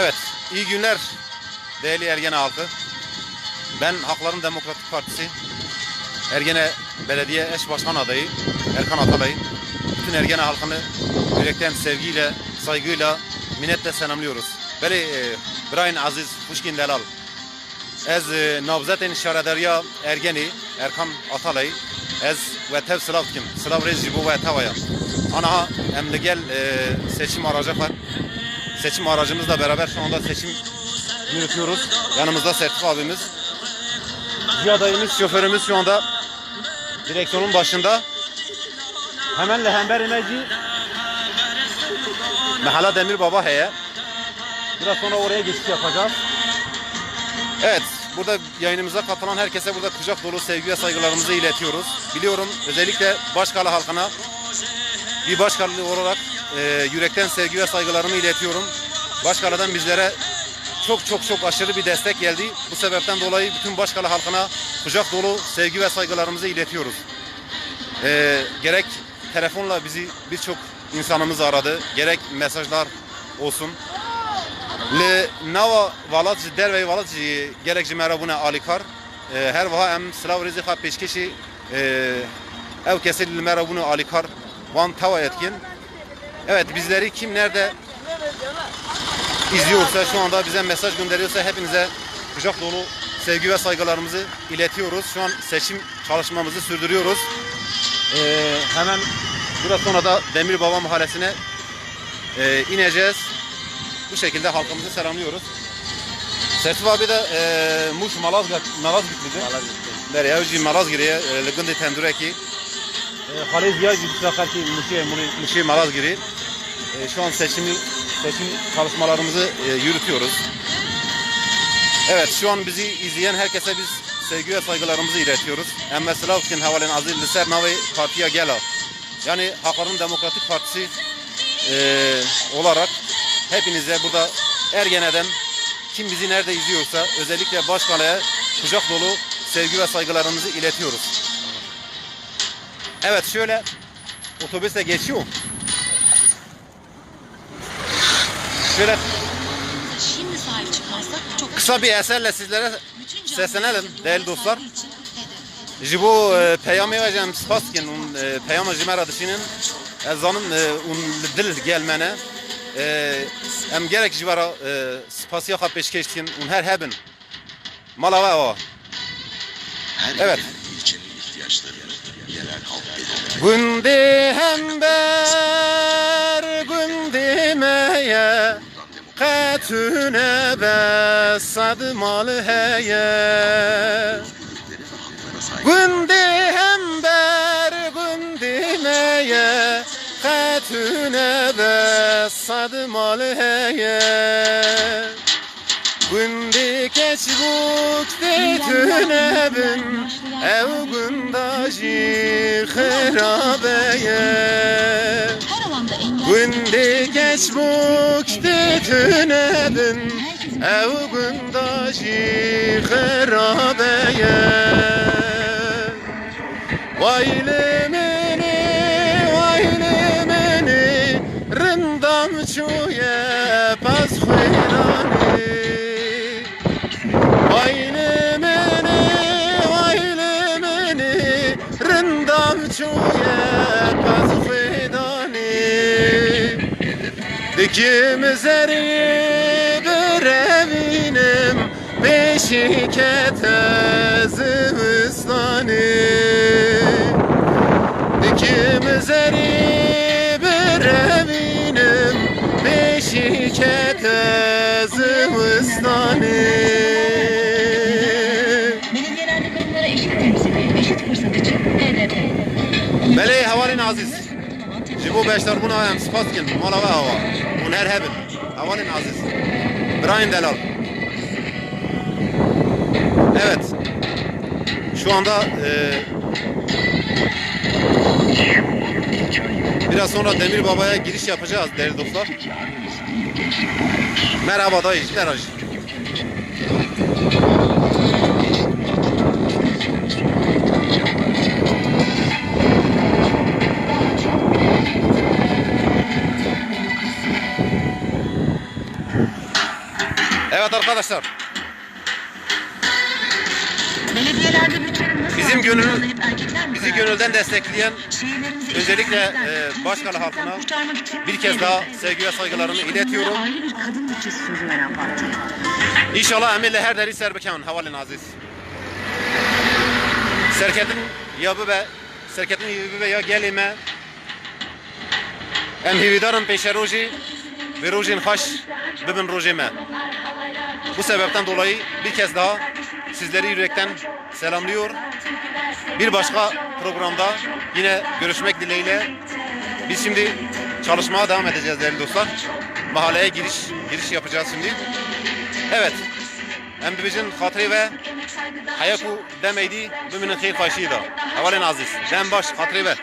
Evet, iyi günler değerli Ergene halkı. Ben Hakların Demokratik Partisi Ergene Belediye Eş Başkan adayı Erkan Atalay. Bütün Ergene halkını yürekten sevgiyle, saygıyla, minnetle selamlıyoruz. Beli e, Brian Aziz Fuşkin Delal. Ez e, nabzetin Ergeni Erkan Atalay. Ez ve tev Slavkim. Slav rezi bu ve tavaya. Ana hem de gel e, seçim aracı. Seçim aracımızla beraber şu anda seçim yürütüyoruz. Yanımızda Sertif abimiz. Ziya dayımız, şoförümüz şu anda direksiyonun başında. Hemen lehember imeci Mehala Demir Baba heye. Biraz sonra oraya geçiş yapacağız. Evet, burada yayınımıza katılan herkese burada kucak dolu sevgi ve saygılarımızı iletiyoruz. Biliyorum özellikle Başkale halkına bir Başkale olarak e, yürekten sevgi ve saygılarımı iletiyorum. Başkale'den bizlere çok çok çok aşırı bir destek geldi. Bu sebepten dolayı bütün Başkale halkına kucak dolu sevgi ve saygılarımızı iletiyoruz. E, gerek telefonla bizi birçok insanımız aradı, gerek mesajlar olsun. Le nava valat ji dervey gelek ji merabune alikar. E, her vaha em slav rezi ha peşkeşi ev kesil li merabune alikar van tava etkin. Evet bizleri kim nerede izliyorsa şu anda bize mesaj gönderiyorsa hepinize kucak dolu sevgi ve saygılarımızı iletiyoruz. Şu an seçim çalışmamızı sürdürüyoruz. E, hemen biraz sonra da Demir Baba Mahallesi'ne e, ineceğiz. Bu şekilde halkımızı selamlıyoruz. Sertif abi de e, Muş Malazgirt Malazgirtlidir. Derya ucu Malazgirt'e Legundi Tendureki. Halil Ziya gibi sefer ki Muşi Muşi Malazgirt'i. E, şu an seçimi seçim çalışmalarımızı e, yürütüyoruz. Evet şu an bizi izleyen herkese biz sevgi ve saygılarımızı iletiyoruz. Emme Slavkin havalen azil liser navi partiya gela. Yani Hakların Demokratik Partisi e, olarak hepinize burada Ergene'den kim bizi nerede izliyorsa özellikle Başkale'ye kucak dolu sevgi ve saygılarımızı iletiyoruz. Evet şöyle otobüsle geçiyor. Şöyle Şimdi sahip çıkmazsak çok kısa bir eserle sizlere seslenelim değerli dostlar. için hedef. Ji bo e, peyamê ve jem spas dikin û e, peyama ji me re dişînin ez zanim e, li dil gelmene em gerek ji vera e, spasiya pêşkêş dikin û her hebin mala we ava Her Evet. Gündê hember qetûne be sad mal heye. Gündê hember gündê me ye qetûne be sad mal heye. Gündê keç buk de tüne bin ev gunda jî xerabeye Her alanda engel Gündê keç buk de tüne bin ev gunda jî xerabeye. Vayli meni, vayli meni Rindam çuye pas xwînanî Vayli meni, vayli meni Rindam çuye pas xwînanî Dikim zerî birevînim Beşi kete zivistanî Dikim zerî birevînim Beşi kete zivistanî belediyelerde kadınlara eşit temsili, eşit fırsat için HDP. Belê hevalên aziz. Ji bo beşdarbûna em spas dikin mala we hava her hebin hevalên aziz. Brian Delal Evet. Şu anda e, biraz sonra Demir Baba'ya giriş yapacağız değerli dostlar. Merhaba dayı, Evet arkadaşlar Belediyelerde nasıl Bizim gönül- bizi gönülden destekleyen özellikle, e, Başkale halkına bir kez daha sevgi ve saygılarımı iletiyorum. İnşallah emirle her deri serbekan havalin aziz. Serketin yabı ve serketin yabı ve ya gelime em hividarın peşe roji ve rojin haş bibin rojime. Bu sebepten dolayı bir kez daha sizleri yürekten selamlıyor. Bir başka programda yine görüşmek dileğiyle biz şimdi çalışmaya devam edeceğiz değerli dostlar. Mahalleye giriş giriş yapacağız şimdi. Evet. Em dibijin hatırı ve hayaku demeydi biminin khir faşida. Havalin aziz. Dem baş hatırı ve.